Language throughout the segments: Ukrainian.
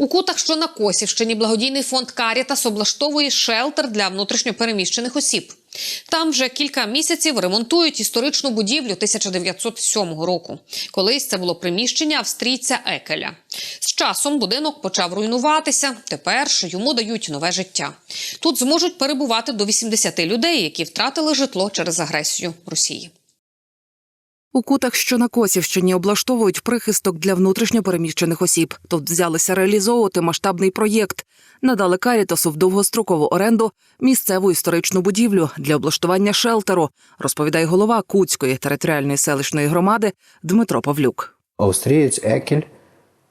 У кутах, що на Косівщині, благодійний фонд Карітас облаштовує шелтер для внутрішньопереміщених осіб. Там вже кілька місяців ремонтують історичну будівлю 1907 року. Колись це було приміщення австрійця Екеля. З часом будинок почав руйнуватися. Тепер ж йому дають нове життя. Тут зможуть перебувати до 80 людей, які втратили житло через агресію Росії. У кутах, що на Косівщині, облаштовують прихисток для внутрішньопереміщених осіб. Тут взялися реалізовувати масштабний проєкт. Надали Карітасу в довгострокову оренду місцеву історичну будівлю для облаштування шелтеру, розповідає голова Куцької територіальної селищної громади Дмитро Павлюк. Австрієць Екель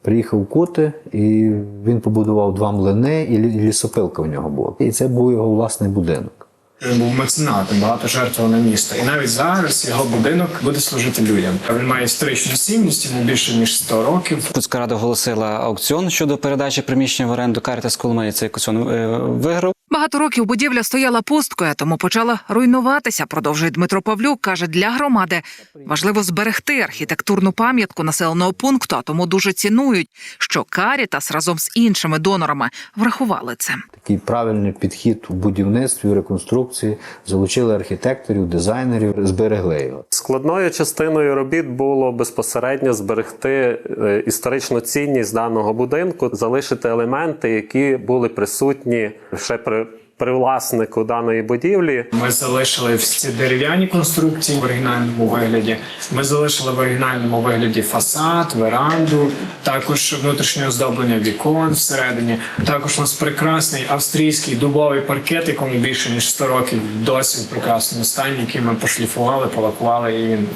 приїхав в Кути, і він побудував два млини, і лісопилка в нього була. І це був його власний будинок. Він був меценатом, багато жертвував на місто. І навіть зараз його будинок буде служити людям. Він має історичну цінність, йому більше ніж 100 років. Куцька рада оголосила аукціон щодо передачі приміщення в оренду Карітас Коломиї. Цей аукціон е, виграв. Багато років будівля стояла пусткою, тому почала руйнуватися. Продовжує Дмитро Павлюк. каже, для громади важливо зберегти архітектурну пам'ятку населеного пункту, а тому дуже цінують, що Карітас разом з іншими донорами врахували це. Такий правильний підхід у будівництві, у реконструкції. Залучили архітекторів, дизайнерів, зберегли його. Складною частиною робіт було безпосередньо зберегти е, історичну цінність даного будинку, залишити елементи, які були присутні ще при, при власнику даної будівлі. Ми залишили всі дерев'яні конструкції в оригінальному вигляді. Ми залишили в оригінальному вигляді фасад, веранду, також внутрішнє оздоблення вікон всередині. Також у нас прекрасний австрійський дубовий паркет, якому більше ніж 100 років досі в прекрасному стані, який ми пошліфували, полакували, і він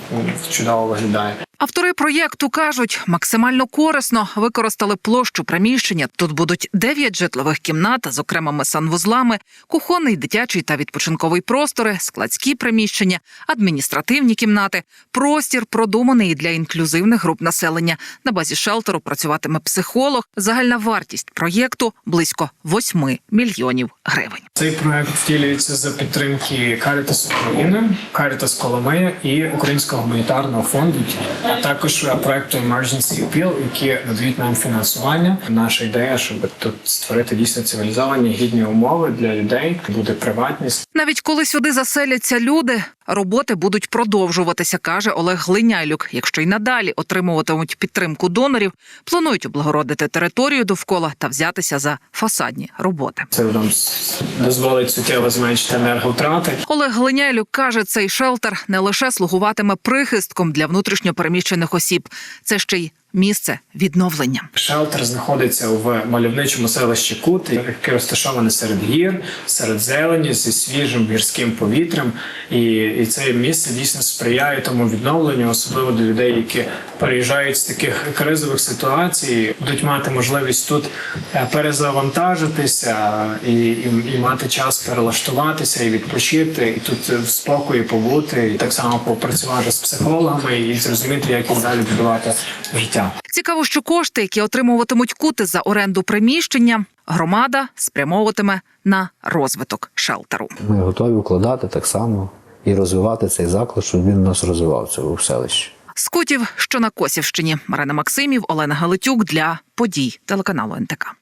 чудово виглядає. Автори проєкту кажуть, максимально корисно використали площу приміщення. Тут будуть дев'ять житлових кімнат з окремими санвузлами, кухонний, дитячий та відпочинковий простори, складські приміщення, адміністративні кімнати, простір продуманий для інклюзивних груп населення. На базі шелтеру працюватиме психолог. Загальна вартість проєкту близько 8 мільйонів гривень. Цей проект втілюється за підтримки Caritas України, Caritas Коломия і Українського гуманітарного фонду, а також проекту Emergency Appeal, які надають нам фінансування. Наша ідея, щоб тут створити дійсно цивілізовані гідні умови для людей, буде приватність. Навіть коли сюди заселяться люди, роботи будуть продовжуватися, каже Олег Глиняйлюк. Якщо й надалі отримуватимуть підтримку донорів, планують облагородити територію довкола та взятися за фасадні роботи. Це нам дозволить суттєво зменшити енерготрати. Олег Глиняйлюк каже, цей шелтер не лише слугуватиме прихистком для внутрішньопереміщених осіб, це ще й місце відновлення. Шелтер знаходиться в мальовничому селищі Кут, яке розташоване серед гір, серед зелені зі свіжим гірським повітрям. І, і це місце дійсно сприяє тому відновленню, особливо для людей, які переїжджають з таких кризових ситуацій, будуть мати можливість тут е, перезавантажитися і, і, і мати час перелаштуватися і відпочити, і тут е, в спокої побути, і так само попрацювати з психологами і зрозуміти, як їм далі будувати життя. Цікаво, що кошти, які отримуватимуть кути за оренду приміщення, громада спрямовуватиме на розвиток шелтеру. Ми готові вкладати так само і розвивати цей заклад, щоб він у нас розвивався у селищі. З кутів, що на Косівщині, Марина Максимів, Олена Галитюк для подій телеканалу НТК.